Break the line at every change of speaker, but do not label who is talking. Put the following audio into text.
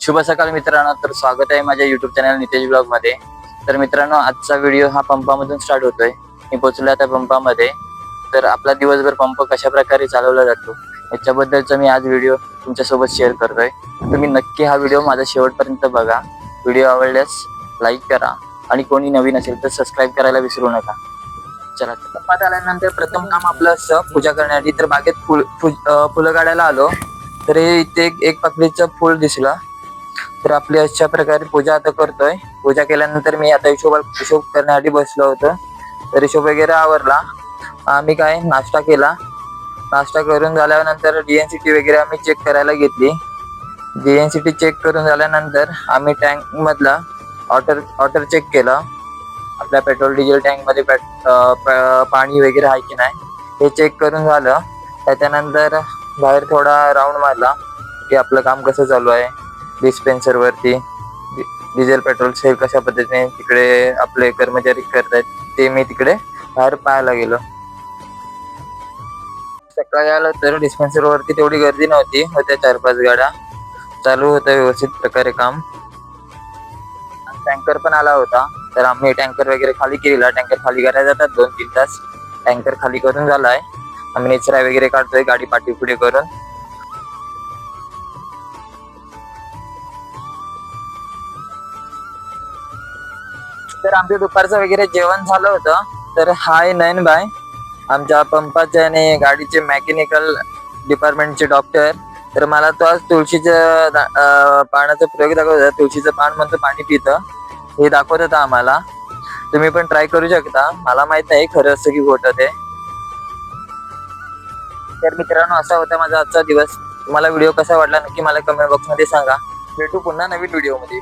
शुभ सकाळ मित्रांनो. तर स्वागत आहे माझ्या युट्यूब चॅनल नितेश ब्लॉगमध्ये. तर मित्रांनो आजचा व्हिडिओ हा पंपामधून स्टार्ट होतोय. मी पोहोचलो आता पंपामध्ये. तर आपला दिवसभर पंप कशा प्रकारे चालवला जातो याच्याबद्दलचा मी आज व्हिडिओ तुमच्यासोबत शेअर करतोय. तुम्ही नक्की हा व्हिडिओ माझा शेवटपर्यंत बघा. व्हिडिओ आवडल्यास लाईक करा आणि कोणी नवीन असेल तर सबस्क्राईब करायला विसरू नका. चला. पंपात आल्यानंतर प्रथम काम आपलं असं पूजा करण्यासाठी तर बागेत फुल फुलं काढायला आलो. तर इथे एक- एक पाकळीचं फुल दिसलं. तर आपली अशा प्रकारे पूजा आता करतोय. पूजा केल्यानंतर मी आता हिशोब हिशोब करण्यासाठी बसलो होतो. तर हिशोब वगैरे आवरला. आम्ही काय नाश्ता केला. नाश्ता करून झाल्यानंतर डीएनसीटी वगैरे आम्ही चेक करायला घेतली. डीएनसीटी चेक करून झाल्यानंतर आम्ही टँक मधला ऑटर चेक केलं. आपल्या पेट्रोल डिझेल टँकमध्ये पेट- पाणी वगैरे आहे की नाही हे चेक करून झालं. त्याच्यानंतर बाहेर थोडा राऊंड मारला की आपलं काम कसं चालू आहे. डिस्पेन्सर वरती डिझेल पेट्रोल सेल कशा पद्धतीने तिकडे आपले कर्मचारी करतायत ते मी तिकडे बाहेर पाहायला गेलो. सकाळी आलो तर डिस्पेन्सर वरती तेवढी गर्दी नव्हती होत्या चार पाच गाड्या. चालू होतं व्यवस्थित प्रकारे काम. टँकर पण आला होता तर आम्ही टँकर वगैरे खाली केलेला. टँकर खाली करायला जातात दोन तीन तास. टँकर खाली करून झालाय. आम्ही निचरा वगैरे काढतोय गाडी पाठी पुढे करून. तर आमचं दुपारचं वगैरे जेवण झालं होतं. तर हाय नयन बाय आमच्या पंपाचे आणि गाडीचे मेकॅनिकल डिपार्टमेंटचे डॉक्टर तर मला तो आज तुळशीचं पाण्याचा प्रयोग दाखवत होता. तुळशीचं पान म्हणतो पाणी पितं. हे दाखवत होता आम्हाला. तुम्ही पण ट्राय करू शकता. मला माहीत नाही खरं असं की खोटं ते. तर मित्रांनो असा होता माझा आजचा दिवस. तुम्हाला व्हिडिओ कसा वाटला नक्की मला कमेंट बॉक्समध्ये सांगा. भेटू पुन्हा नवीन व्हिडिओमध्ये.